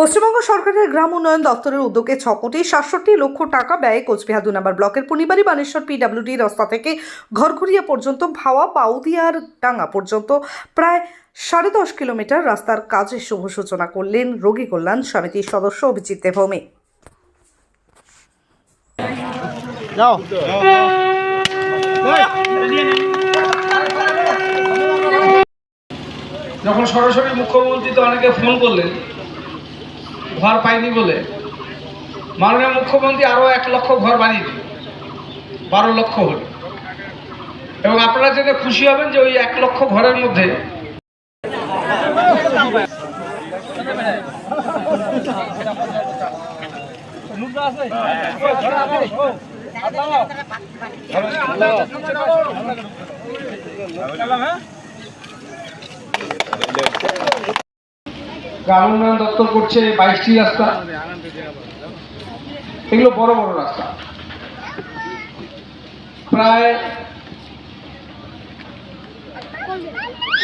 পশ্চিমবঙ্গ সরকারের গ্রাম উন্নয়ন দপ্তরের উদ্যোগে ছ কোটি সাতষট্টি লক্ষ টাকা ব্যয়ে কোচবিহার দু নম্বর ব্লকের পূর্ণিবাড়ি বানেশ্বর পিডাব্লিউডি রাস্তা থেকে ঘরঘুরিয়া পর্যন্ত ভাওয়া পাউদিয়ার ডাঙ্গা পর্যন্ত প্রায় সাড়ে দশ কিলোমিটার রাস্তার কাজের শুভ সূচনা করলেন রোগী কল্যাণ সমিতির সদস্য অভিজিৎ দেবভৌমি যখন সরাসরি মুখ্যমন্ত্রী তো অনেকে ফোন করলেন ঘর পাইনি বলে। মাননীয় মুখ্যমন্ত্রী আরও এক লক্ষ ঘর বানিয়ে বারো লক্ষ হল। এবং আপনারা জেনে খুশি হবেন যে ওই এক লক্ষ ঘরের মধ্যে উন্নয়ন দপ্তর করছে বাইশটি রাস্তা। এগুলো বড় বড় রাস্তা। প্রায়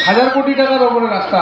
হাজার কোটি টাকার ওপরে রাস্তা